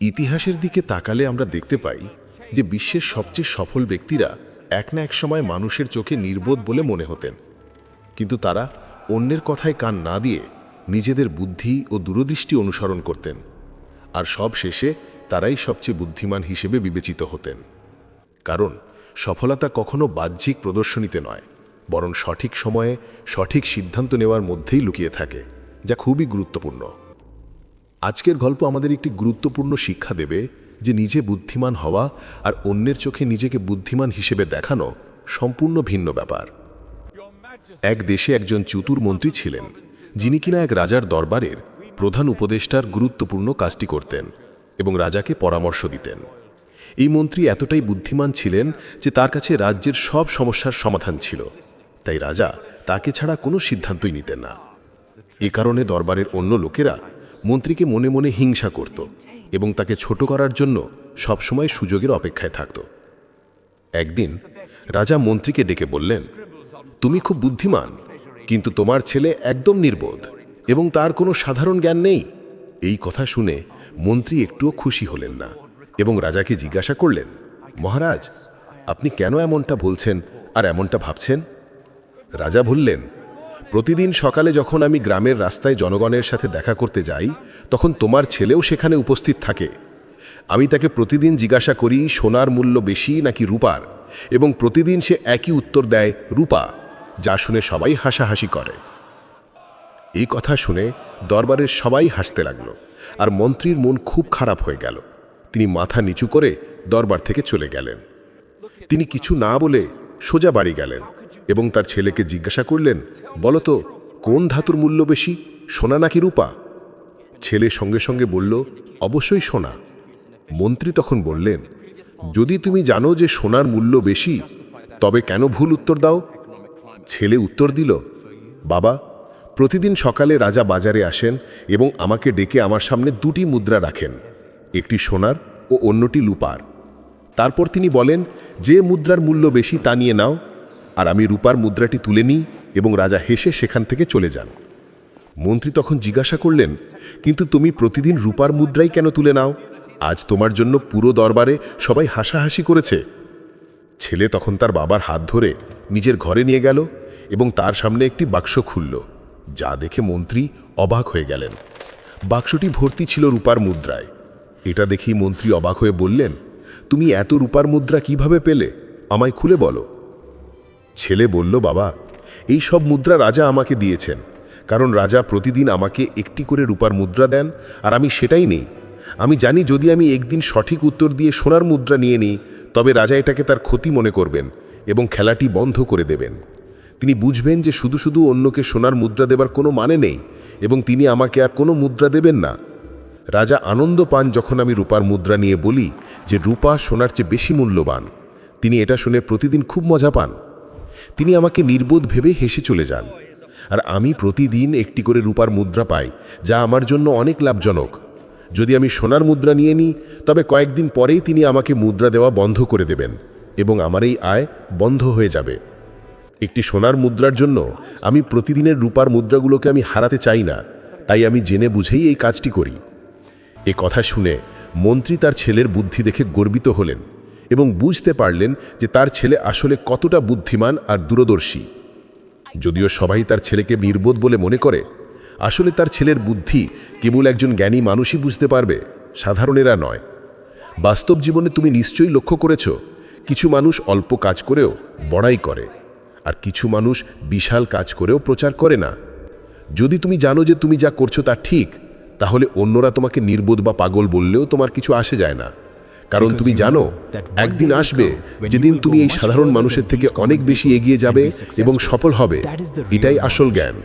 ইতিহাসের দিকে তাকালে আমরা দেখতে পাই যে বিশ্বের সবচেয়ে সফল ব্যক্তিরা এক না এক সময় মানুষের চোখে নির্বোধ বলে মনে হতেন। কিন্তু তারা অন্যের কথায় কান না দিয়ে নিজেদের বুদ্ধি ও দূরদৃষ্টি অনুসরণ করতেন। আর সব শেষে তারাই সবচেয়ে বুদ্ধিমান হিসেবে বিবেচিত হতেন। কারণ সফলতা কখনো বাহ্যিক প্রদর্শনীতে নয়, বরং সঠিক সময়ে সঠিক সিদ্ধান্ত নেওয়ার মধ্যেই লুকিয়ে থাকে, যা খুবই গুরুত্বপূর্ণ। আজকের গল্প আমাদের একটি গুরুত্বপূর্ণ শিক্ষা দেবে যে নিজে বুদ্ধিমান হওয়া আর অন্যের চোখে নিজেকে বুদ্ধিমান হিসেবে দেখানো সম্পূর্ণ ভিন্ন ব্যাপার। এক দেশে একজন চতুর মন্ত্রী ছিলেন, যিনি কিনা এক রাজার দরবারের প্রধান উপদেষ্টার গুরুত্বপূর্ণ কাজটি করতেন এবং রাজাকে পরামর্শ দিতেন। এই মন্ত্রী এতটাই বুদ্ধিমান ছিলেন যে তার কাছে রাজ্যের সব সমস্যার সমাধান ছিল। তাই রাজা তাকে ছাড়া কোনো সিদ্ধান্তই নিতেন না। এ কারণে দরবারের অন্য লোকেরা মন্ত্রীকে মনে মনে হিংসা করত এবং তাকে ছোট করার জন্য সবসময় সুযোগের অপেক্ষায় থাকত। একদিন রাজা মন্ত্রীকে ডেকে বললেন, তুমি খুব বুদ্ধিমান, কিন্তু তোমার ছেলে একদম নির্বোধ এবং তার কোনো সাধারণ জ্ঞান নেই। এই কথা শুনে মন্ত্রী একটুও খুশি হলেন না এবং রাজাকে জিজ্ঞাসা করলেন, মহারাজ, আপনি কেন এমনটা বলছেন আর এমনটা ভাবছেন? রাজা বললেন প্রতিদিন সকালে যখন আমি গ্রামের রাস্তায় জনগণের সাথে দেখা করতে যাই, তখন তোমার ছেলেও সেখানে উপস্থিত থাকে। আমি তাকে প্রতিদিন জিজ্ঞাসা করি, সোনার মূল্য বেশি নাকি রূপার? এবং প্রতিদিন সে একই উত্তর দেয়, রূপা, যা শুনে সবাই হাসাহাসি করে। এই কথা শুনে দরবারের সবাই হাসতে লাগল, আর মন্ত্রীর মন খুব খারাপ হয়ে গেল। তিনি মাথা নিচু করে দরবার থেকে চলে গেলেন। তিনি কিছু না বলে সোজা বাড়ি গেলেন। এবং তার ছেলেকে জিজ্ঞাসা করলেন, বলতো, কোন ধাতুর মূল্য বেশি, সোনা নাকি রূপা? ছেলে সঙ্গে সঙ্গে বলল, অবশ্যই সোনা। মন্ত্রী তখন বললেন, যদি তুমি জানো যে সোনার মূল্য বেশি, তবে কেন ভুল উত্তর দাও? ছেলে উত্তর দিল, বাবা, প্রতিদিন সকালে রাজা বাজারে আসেন এবং আমাকে ডেকে আমার সামনে দুটি মুদ্রা রাখেন, একটি সোনার ও অন্যটি লুপার তারপর তিনি বলেন, যে মুদ্রার মূল্য বেশি তা নিয়ে নাও। আর আমি রূপার মুদ্রাটি তুলে নিই এবং রাজা হেসে সেখান থেকে চলে যান। মন্ত্রী তখন জিজ্ঞাসা করলেন, কিন্তু তুমি প্রতিদিন রূপার মুদ্রাই কেন তুলে নাও? আজ তোমার জন্য পুরো দরবারে সবাই হাসাহাসি করেছে। ছেলে তখন তার বাবার হাত ধরে নিজের ঘরে নিয়ে গেল এবং তার সামনে একটি বাক্স খুলল, যা দেখে মন্ত্রী অবাক হয়ে গেলেন। বাক্সটি ভর্তি ছিল রূপার মুদ্রায়। এটা দেখেই মন্ত্রী অবাক হয়ে বললেন, তুমি এত রূপার মুদ্রা কীভাবে পেলে? আমায় খুলে বলো। ছেলে বলল, বাবা, এই সব মুদ্রা রাজা আমাকে দিয়েছেন, কারণ রাজা প্রতিদিন আমাকে একটি করে রূপার মুদ্রা দেন, আর আমি সেটাই নেই। আমি জানি যদি আমি একদিন সঠিক উত্তর দিয়ে সোনার মুদ্রা নিয়ে নিই, তবে রাজা এটাকে তার ক্ষতি মনে করবেন এবং খেলাটি বন্ধ করে দেবেন। তিনি বুঝবেন যে শুধু শুধু অন্যকে সোনার মুদ্রা দেবার কোনো মানে নেই, এবং তিনি আমাকে আর কোনো মুদ্রা দেবেন না। রাজা আনন্দ পান যখন আমি রূপার মুদ্রা নিয়ে বলি যে রূপা সোনার চেয়ে বেশি মূল্যবান। তিনি এটা শুনে প্রতিদিন খুব মজা পান। তিনি আমাকে নির্বোধ ভেবে হেসে চলে যান। আর আমি প্রতিদিন একটি করে রূপার মুদ্রা পাই, যা আমার জন্য অনেক লাভজনক। যদি আমি সোনার মুদ্রা নিয়ে নিই, তবে কয়েকদিন পরেই তিনি আমাকে মুদ্রা দেওয়া বন্ধ করে দেবেন এবং আমার এই আয় বন্ধ হয়ে যাবে। একটি সোনার মুদ্রার জন্য আমি প্রতিদিনের রূপার মুদ্রাগুলোকে আমি হারাতে চাই না, তাই আমি জেনে বুঝেই এই কাজটি করি। এ কথা শুনে মন্ত্রী তার ছেলের বুদ্ধি দেখে গর্বিত হলেন। এবং বুঝতে পারলেন যে তার ছেলে আসলে কতটা বুদ্ধিমান আর দূরদর্শী। যদিও সবাই তার ছেলেকে নির্বোধ বলে মনে করে, আসলে তার ছেলের বুদ্ধি কেবল একজন জ্ঞানী মানুষই বুঝতে পারবে, সাধারণেরা নয়। বাস্তব জীবনে তুমি নিশ্চয়ই লক্ষ্য করেছ, কিছু মানুষ অল্প কাজ করেও বড়াই করে, আর কিছু মানুষ বিশাল কাজ করেও প্রচার করে না। যদি তুমি জানো যে তুমি যা করছ তা ঠিক, তাহলে অন্যরা তোমাকে নির্বোধ বা পাগল বললেও তোমার কিছু আসে যায় না। কারণ তুমি জানো একদিন আসবে যেদিন তুমি এই সাধারণ মানুষের থেকে অনেক বেশি এগিয়ে যাবে এবং সফল হবে। এটাই আসল জ্ঞান।